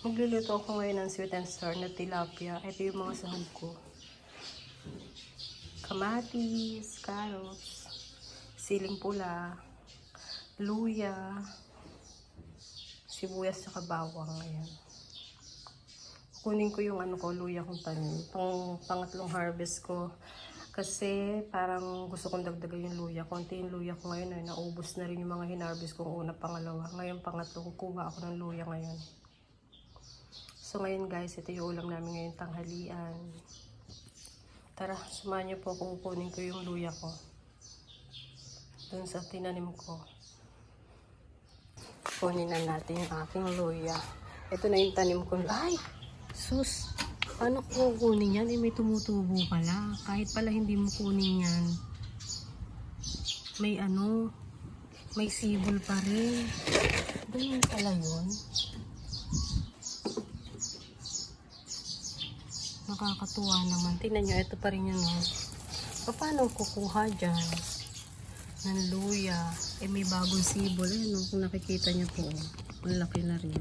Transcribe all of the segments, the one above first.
Magluluto ako ngayon ng sweet and sour na tilapia. Ito yung mga sahog ko. Kamatis, carrots, siling pula, luya, sibuyas sa bawang. Ayan. Kunin ko yung ano ko, luya kong tanim. Pang pangatlong harvest ko. Kasi parang gusto kong dagdagan yung luya. Konti yung luya ko ngayon ay naubos na rin yung mga hinarvest kong una, pangalawa. Ngayon pangatlo, kukuha ako ng luya ngayon. So ngayon guys, ito yung ulam namin ngayon tanghalian. Tara, samahan niyo po kung kunin ko yung luya ko. Doon sa tinanim ko. Kunin na natin yung aking luya. Ito na yung tanim ko. Ay! Sus! Paano ko kunin yan? Eh, may tumutubo pala. Kahit pala hindi mo kunin yan. May ano, may sibol pa rin. Ganun pala yun. Nakakatuwa naman. Tingnan nyo, ito pa rin yun. Oh. Paano kukuha dyan? Ng luya. Eh, may bagong sibol. Ayan, oh, kung nakikita nyo po. oh. Ang laki na rin.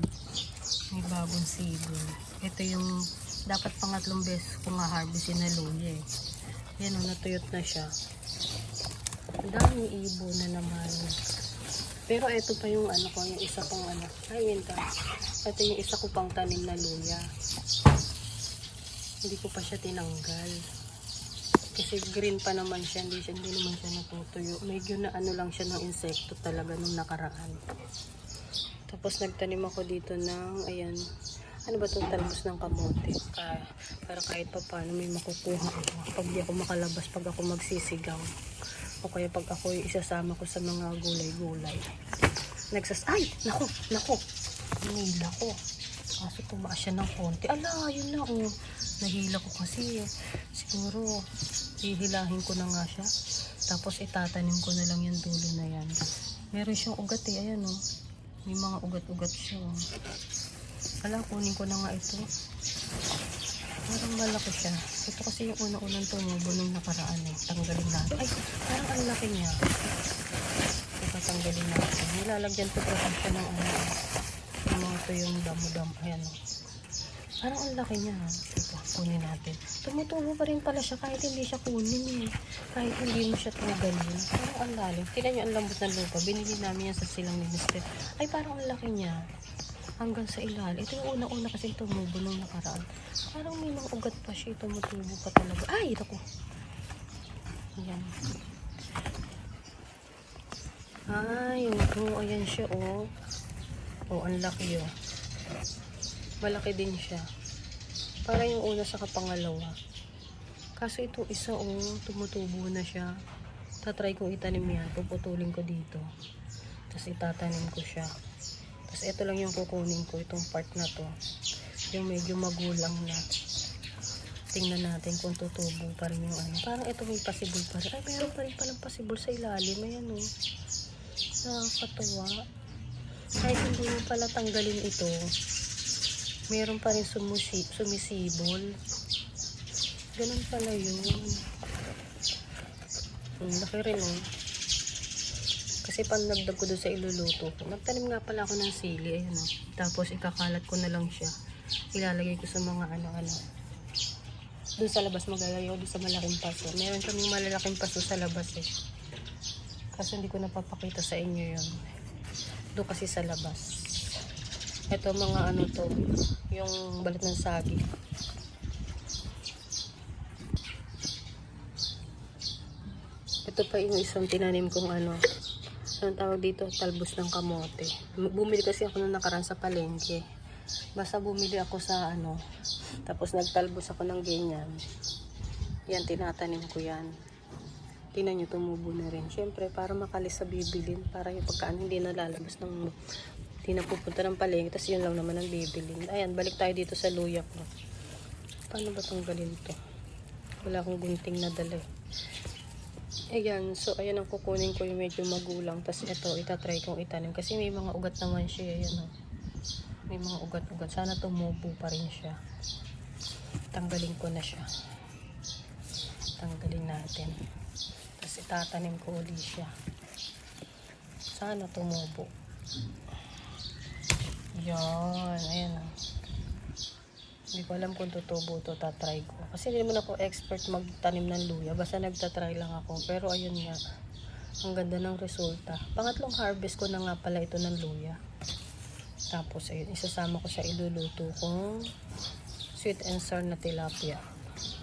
May bagong sibol. Ito yung dapat pangatlong beses ko nga harvestin na luya eh. Yan o, natuyot na siya. Ang daming ibo na naman. Pero ito pa yung ano ko, yung isa kong ano. Ay, winter. Ito yung isa ko pang tanim na luya. Hindi ko pa siya tinanggal. Kasi green pa naman siya, hindi, siya, hindi naman siya natutuyo. Medyo na ano lang siya ng insekto talaga nung nakaraan. Tapos nagtanim ako dito ng, ayan, ano ba itong talbos ng kamote? Ka, para kahit pa paano may makukuha ako. Pag di ako makalabas, pag ako magsisigaw. O kaya pag ako isasama ko sa mga gulay-gulay. Nagsas... Ay! Nako! Nako! Nahila ko. Kaso tumaas siya ng konti. Ala! Yun na oh. Nahila ko kasi. Siguro, hihilahin ko na nga siya. Tapos itatanim ko na lang yung dulo na yan. Meron siyang ugat eh. Ayan oh. May mga ugat-ugat siya oh. Ala, kunin ko na nga ito. Parang malaki siya. Ito kasi yung una-unang tumubo nung nakaraan eh. Tanggalin natin. Ay, parang ang laki niya. Ito tanggalin natin. Nilalagyan ko kasi siya ng ano. Yung mga ito yung damo-damo. Ayan o. Parang ang laki niya. Ito, kunin natin. Tumutubo pa rin pala siya kahit hindi siya kunin eh. Kahit hindi mo siya tanggalin. Parang ang lalim. Tingnan niyo ang lambot ng lupa. Binili namin yan sa silang minister. Ay, parang ang laki niya hanggang sa ilalim. Ito yung una-una kasi tumubo nung nakaraan. Parang may mga ugat pa siya. Tumutubo pa talaga. Ay, ito ko. Ayan. Ay, oh, ayan siya, oh. Oh, ang laki, oh. Malaki din siya. Para yung una sa kapangalawa. Kaso ito isa, oh, tumutubo na siya. Tatry kong itanim yan. Puputulin ko dito. Tapos itatanim ko siya. Tapos ito lang yung kukunin ko, itong part na to. Yung medyo magulang na. Tingnan natin kung tutubo pa rin yung ano. Parang ito may pasibol pa rin. Ay, meron pa rin palang pasibol sa ilalim. Ayan o. Nakakatuwa. Kahit hindi mo pala tanggalin ito, meron pa rin sumusi, sumisibol. Ganun pala yun. Ang laki rin oh. Kasi panlagdag ko doon sa iluluto ko. Nagtanim nga pala ako ng sili. Ayan, oh. Tapos ikakalat ko na lang siya. Ilalagay ko sa mga ano-ano. Doon sa labas maglagay ako doon sa malaking paso. Meron kaming malalaking paso sa labas eh. Kaso hindi ko napapakita sa inyo yun. Doon kasi sa labas. Ito mga ano to. Yung balat ng sagi. Ito pa yung isang tinanim kong ano. Anong tawag dito? Talbos ng kamote. Bumili kasi ako nung nakaraan sa palengke. Basta bumili ako sa ano. Tapos nagtalbos ako ng ganyan. Yan, tinatanim ko yan. Tingnan nyo, tumubo na rin. Siyempre, para makalis sa bibilin. Para yung pagkaan hindi nalalabas ng hindi na ng palengke. Tapos yun lang naman ang bibilin. Ayan, balik tayo dito sa luya ko. Paano ba tanggalin to? Wala akong gunting na dala eh. Ayan, so ayan ang kukunin ko yung medyo magulang. Tapos ito, itatry kong itanim. Kasi may mga ugat naman siya. Ayan o. May mga ugat-ugat. Sana tumubo pa rin siya. Tanggalin ko na siya. Tanggalin natin. Tapos itatanim ko uli siya. Sana tumubo. Yan. Ayan o. Hindi ko alam kung tutubo to, tatry ko. Kasi hindi naman ako expert magtanim ng luya. Basta nagtatry lang ako. Pero ayun nga, ang ganda ng resulta. Pangatlong harvest ko na nga pala ito ng luya. Tapos ayun, isasama ko siya iluluto kong sweet and sour na tilapia.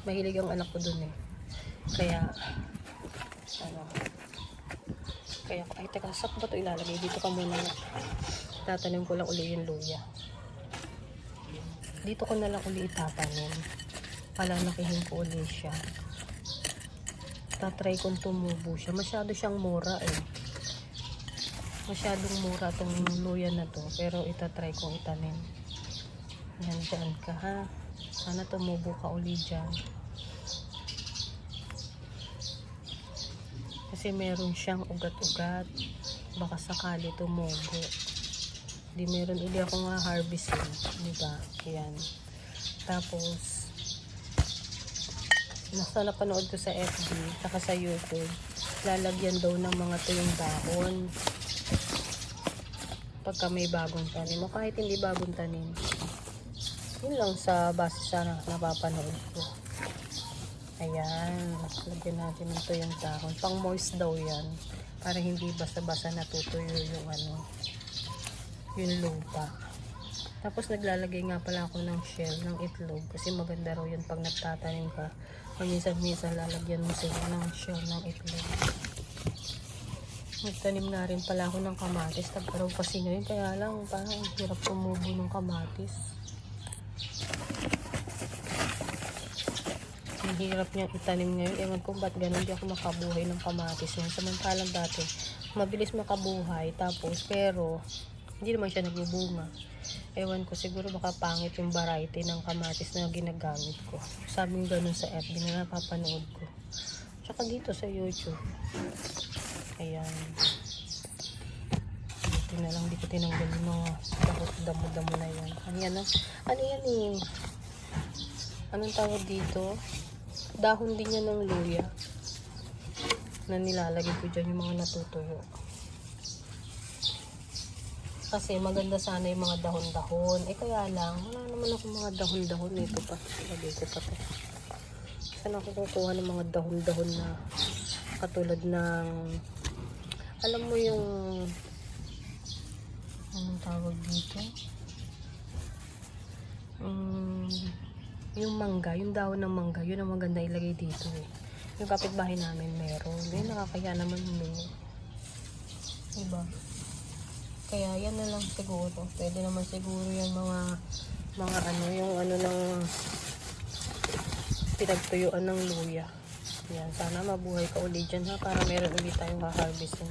Mahilig ang anak ko dun eh. Kaya, ano, kaya, ay teka, sak ba ito ilalagay? Dito ka muna. Tatanim ko lang uli yung luya. Dito ko na lang uli itatanim. Palalakihin ko uli siya. Tatry kong tumubo siya. Masyado siyang mura eh. Masyadong mura tong luya na to. Pero itatry kong itanim. Yan, dyan ka ha. Sana tumubo ka uli dyan. Kasi meron siyang ugat-ugat. Baka sakali tumubo. Di meron uli akong nga harvesting. Di ba? Yan. Tapos, nasa napanood ko sa FB, saka sa YouTube, lalagyan daw ng mga tuyong dahon pagka may bagong tanim. O kahit hindi bagong tanim. Yun lang sa base sa na- napapanood ko. Ayan. Lagyan natin ng tuyong dahon pang moist daw yan. Para hindi basta-basta natutuyo yung ano yung lupa tapos naglalagay nga pala ako ng shell ng itlog kasi maganda raw yun pag nagtatanim ka paminsan-minsan lalagyan mo sila ng shell ng itlog Nagtanim na rin pala ako ng kamatis. Tagparaw kasi ngayon. Kaya lang, parang ang hirap tumubo ng kamatis. Ang hirap niyang itanim ngayon. Ewan ko ba't ganun di ako makabuhay ng kamatis ngayon. Samantalang dati, mabilis makabuhay. Tapos, pero, hindi naman siya nagbubunga. Ewan ko, siguro baka pangit yung variety ng kamatis na ginagamit ko. Sabing ganun sa FB na napapanood ko. Tsaka dito sa YouTube. Ayan. Dito na lang, di ko tinanggal yung mga damo- damo-damo na yan. Ano yan? Ano yan eh? Anong tawag dito? Dahon din yan ng luya. Na nilalagay ko dyan yung mga natutuyo. Kasi maganda sana yung mga dahon-dahon. Eh kaya lang, wala naman ako mga dahon-dahon. Ito pa. Lagay ko pa to. Saan ako kukuha ng mga dahon-dahon na katulad ng alam mo yung anong tawag dito um, yung mangga yung dahon ng mangga yun ang maganda ilagay dito eh yung kapitbahay namin meron yun nakakaya naman yun diba kaya yan na lang siguro pwede naman siguro yan mga mga ano yung ano ng pinagtuyuan ng luya yan, sana mabuhay ka ulit dyan ha, para meron ulit tayong ha-harvestin.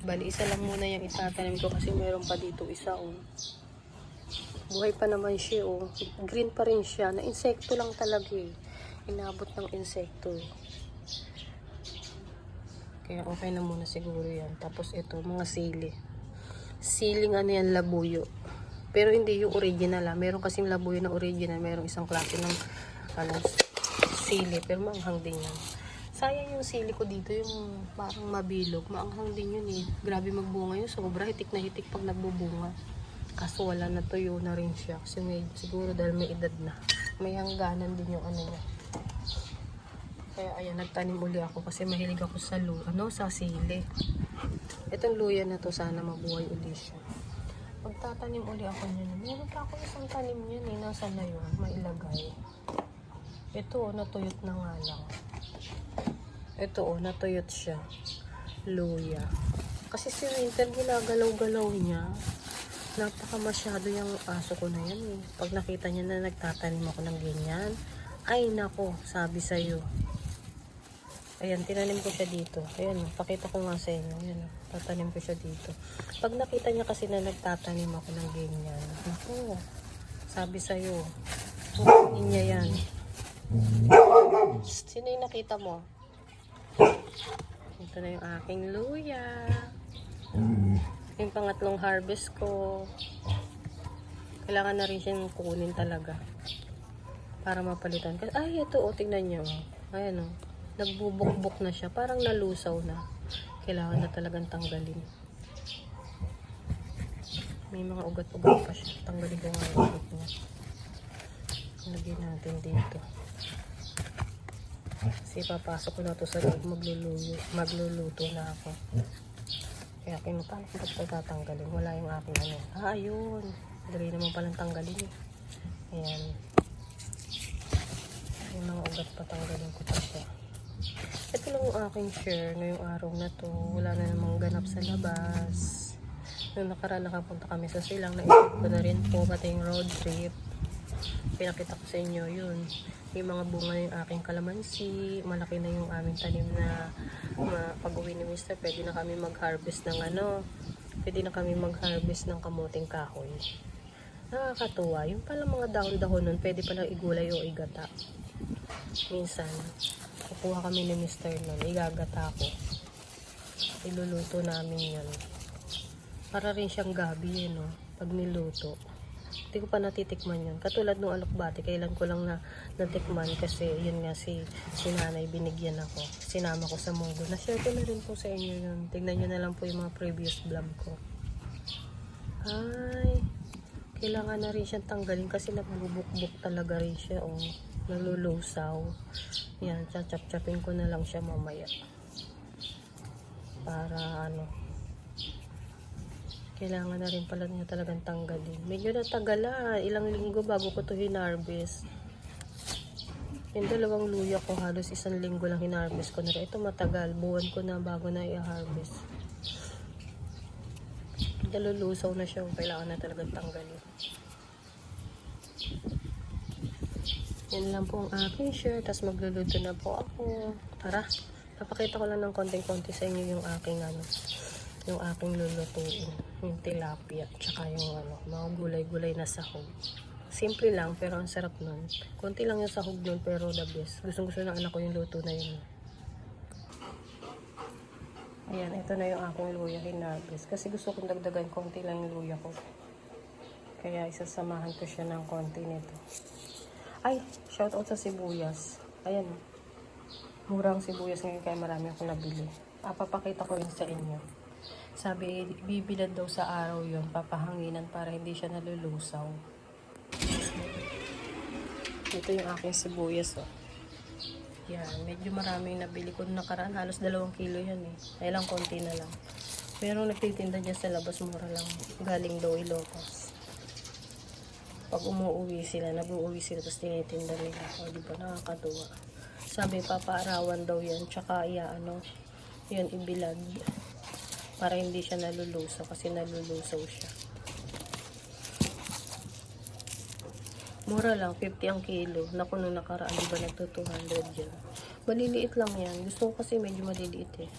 Bali, isa lang muna yung itatanim ko kasi meron pa dito isa oh. Buhay pa naman siya oh. Green pa rin siya. Na insekto lang talaga eh. Inabot ng insekto eh. Kaya okay na muna siguro yan. Tapos ito, mga sili. Siling ano yan, labuyo. Pero hindi yung original ah. Meron kasing labuyo na original. Merong isang klase ng ano, sili. Pero maanghang din yan. Sayang yung sili ko dito, yung parang mabilog. Maanghang din yun eh. Grabe magbunga yun. Sobra hitik na hitik pag nagbubunga. Kaso wala na tuyo na rin siya. Kasi may, siguro dahil may edad na. May hangganan din yung ano niya. Kaya ayan, nagtanim uli ako kasi mahilig ako sa lu ano, sa sili. Itong luya na to sana mabuhay uli siya. Magtatanim uli ako niyan. Meron pa ako isang tanim niyan eh. Nasaan na yun? Mailagay. Ito oh, natuyot na nga lang. Ito oh, natuyot siya. Luya. Kasi si Winter ginagalaw-galaw niya. Napaka masyado yung aso ko na yan eh. Pag nakita niya na nagtatanim ako ng ganyan, ay nako, sabi sa'yo. Ayan, tinanim ko siya dito. Ayan, pakita ko nga sa inyo. Ayan, tatanim ko siya dito. Pag nakita niya kasi na nagtatanim ako ng ganyan, nako, sabi sa'yo, hukunin niya yan. Sino yung nakita mo? Ito na yung aking luya. Yung pangatlong harvest ko. Kailangan na rin siyang kukunin talaga. Para mapalitan. Ay, ito, o, tingnan niyo. oh. Ayan, o. Nagbubukbuk na siya. Parang nalusaw na. Kailangan na talagang tanggalin. May mga ugat-ugat pa siya. Tanggalin ko nga yung ugat niya. Lagyan natin dito. Kasi papasok ko na to sa loob, magluluto, magluluto na ako. Kaya kinutang ko ba't tatanggalin? Wala yung aking ano. Ah, ayun. Dali naman palang tanggalin eh. Ayan. Yung mga ugat patanggalin ko siya. Ito lang yung aking share ngayong araw na to. Wala na namang ganap sa labas. Nung nakaraan nakapunta kami sa silang, naisip ko na rin po pati yung road trip. Pinakita ko sa inyo yun. Yung mga bunga ng aking kalamansi, malaki na yung aming tanim na ma- pag-uwi ni Mr. Pwede na kami mag-harvest ng ano, pwede na kami mag-harvest ng kamuting kahoy. Nakakatuwa. Yung pala mga dahon-dahon nun, pwede palang igulay o igata. Minsan, kukuha kami ni Mr. nun, igagata ko. Iluluto namin yun. Para rin siyang gabi eh, no? Pag niluto. Hindi ko pa natitikman yun. Katulad nung alokbati, kailan ko lang na natikman kasi yun nga si, si nanay binigyan ako. Sinama ko sa munggo. Na-share ko na rin po sa inyo yun. Tignan nyo na lang po yung mga previous vlog ko. Ay, kailangan na rin siyang tanggalin kasi nagbubukbuk talaga rin siya. Oh, nalulusaw. Yan, chachap-chapin ko na lang siya mamaya. Para ano, kailangan na rin pala niya talagang tanggalin. Medyo natagala, ilang linggo bago ko to hinarvest. Yung dalawang luya ko halos isang linggo lang hinarvest ko na rin. Ito matagal, buwan ko na bago na i-harvest. Nalulusaw na siya, kailangan na talagang tanggalin. Yan lang po ang aking share, tapos magluluto na po ako. Tara, papakita ko lang ng konting-konti sa inyo yung aking ano, yung aking lulutuin. Yung tilapia, tsaka yung ano, mga gulay-gulay na sahog. Simple lang, pero ang sarap nun. Konti lang yung sahog nun, pero the best. Gustong gusto ng anak ko yung luto na yun. Ayan, ito na yung aking luya hinarvest. Kasi gusto kong dagdagan konti lang yung luya ko. Kaya isasamahan ko siya ng konti nito. Ay, shout out sa sibuyas. Ayan. Murang sibuyas ngayon kaya marami akong nabili. Ah, papakita ko rin sa inyo. Sabi, bibilad daw sa araw yon papahanginan para hindi siya nalulusaw. Ito yung aking sibuyas, oh. Yan, medyo maraming nabili ko nakaraan. Halos dalawang kilo yan eh. Kaya konti na lang. Merong nagtitinda dyan sa labas, mura lang. Galing daw Ilocos. Pag umuwi sila, nag-uuwi sila, tapos tinitinda nila. O, di ba, nakakatuwa. Sabi, papaarawan daw yan, tsaka iya, ano, yun, ibilad. Para hindi siya nalulusaw, kasi nalulusaw siya. Mura lang, 50 ang kilo. Naku, nung nakaraan, di ba nagto 200 yan. Maliliit lang yan. Gusto ko kasi medyo maliliit eh.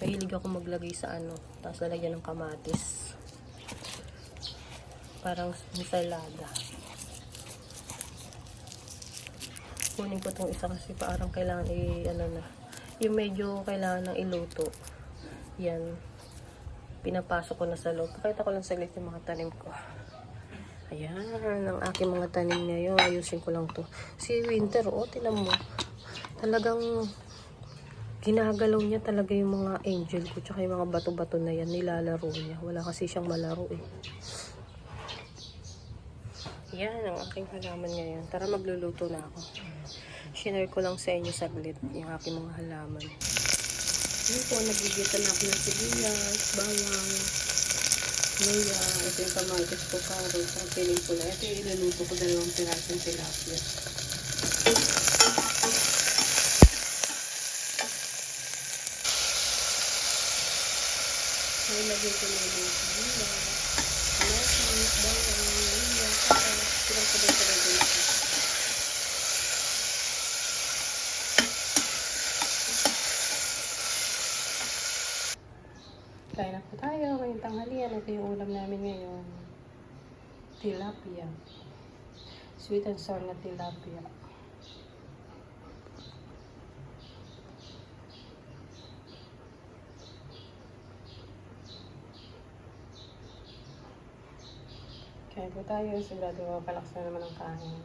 Mahilig ako maglagay sa ano, tapos lalagyan ng kamatis. Parang ensalada. Kunin ko tong isa kasi parang kailangan i, ano na, yung medyo kailangan ng iluto. Yan. Pinapasok ko na sa loob. Pakita ko lang saglit yung mga tanim ko. Ayan, ang aking mga tanim ngayon. Ayusin ko lang to. Si Winter, oh, tinan mo. Talagang ginagalaw niya talaga yung mga angel ko. Tsaka yung mga bato-bato na yan, nilalaro niya. Wala kasi siyang malaro eh. Yan ang aking halaman ngayon. Tara magluluto na ako. Shinare ko lang sa inyo saglit yung aking mga halaman. Yun po, nagigitan na ako ng sibuyas, bawang, luya, ito yung kamatis ko, carrots, ang piling na. Ito yung iluluto ko dalawang pirasong tilapia. Ay, lagay ko na yung sibuyas, kamatis, bawang, luya, carrots, pirang sabay-sabay ko na ito. Kain na po tayo ngayong tanghalian. Ito yung ulam namin ngayon. Tilapia. Sweet and sour na tilapia. Kain po tayo. Sigurado mapalakas na naman ang kain.